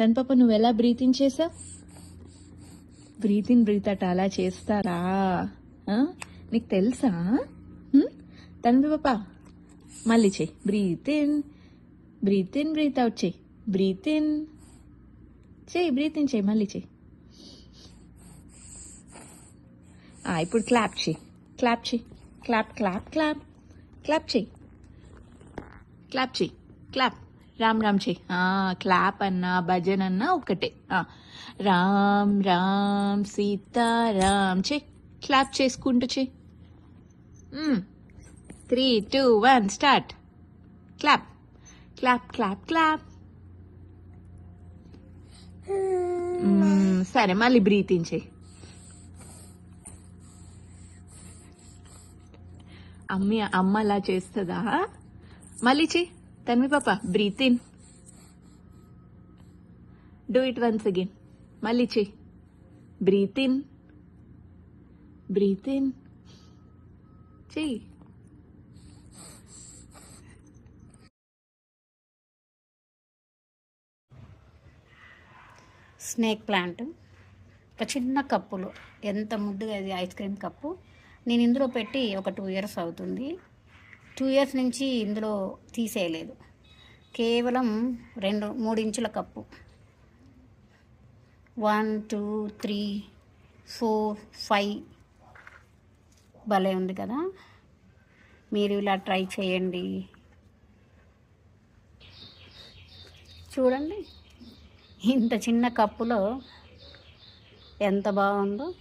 తన పాప నువ్వు ఎలా బ్రీతింగ్ చేసావు బ్రీత్ ఇన్ బ్రీత్ అట అలా చేస్తారా? నీకు తెలుసా? తన పాప మళ్ళీ చెయ్యి breathe in breathe in breathe out చెయ్యి బ్రీత్ ఇన్ చెయ్యి బ్రీత్ ఇన్ చెయ్యి మళ్ళీ చెయ్యి ఇప్పుడు క్లాప్ చెయ్యి క్లాప్ చెయ్యి క్లాప్ క్లాప్ క్లాప్ క్లాప్ చెయ్యి క్లాప్ చెయ్యి క్లాప్ రామ్ రామ్ చెయ్యి క్లాప్ అన్నా భజన్ అన్నా ఒకటే. రామ్ రామ్ సీతారామ్ చెయ్యి క్లాప్ చేసుకుంటూ చెయ్యి three two one start. Clap. Clap clap clap. సరే మళ్ళీ బ్రీతింగ్ చెయ్యి అమ్మి అమ్మ అలా చేస్తుందా? మళ్ళీ చెయ్యి తన్వి పాప breathe in do it once again మళ్ళీ చెయ్యి. బ్రీత్ ఇన్ బ్రీత్ ఇన్ చెయ్యి. స్నేక్ ప్లాంట్ ఒక చిన్న కప్పులో ఎంత ముద్దుగా ఇది ఐస్ క్రీమ్ కప్పు. నేను ఇందులో పెట్టి ఒక టూ ఇయర్స్ అవుతుంది. టూ ఇయర్స్ నుంచి ఇందులో తీసేయలేదు. కేవలం రెండు మూడు ఇంచుల cup. One two three four five భలే ఉంది కదా. మీరు ఇలా ట్రై చేయండి. చూడండి. ఇంత చిన్న కప్పులో ఎంత బాగుందో.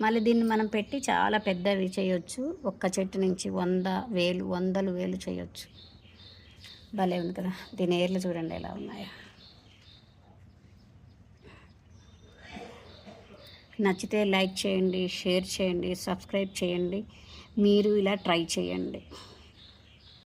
మళ్ళీ దీన్ని మనం పెట్టి చాలా పెద్దవి చేయొచ్చు. ఒక్క చెట్టు నుంచి వంద వేలు వందలు వేలు చేయొచ్చు. భలే ఉంది కదా. దీని ఏర్లు చూడండి ఎలా ఉన్నాయో. నచ్చితే లైక్ చేయండి షేర్ చేయండి సబ్స్క్రైబ్ చేయండి. మీరు ఇలా ట్రై చేయండి.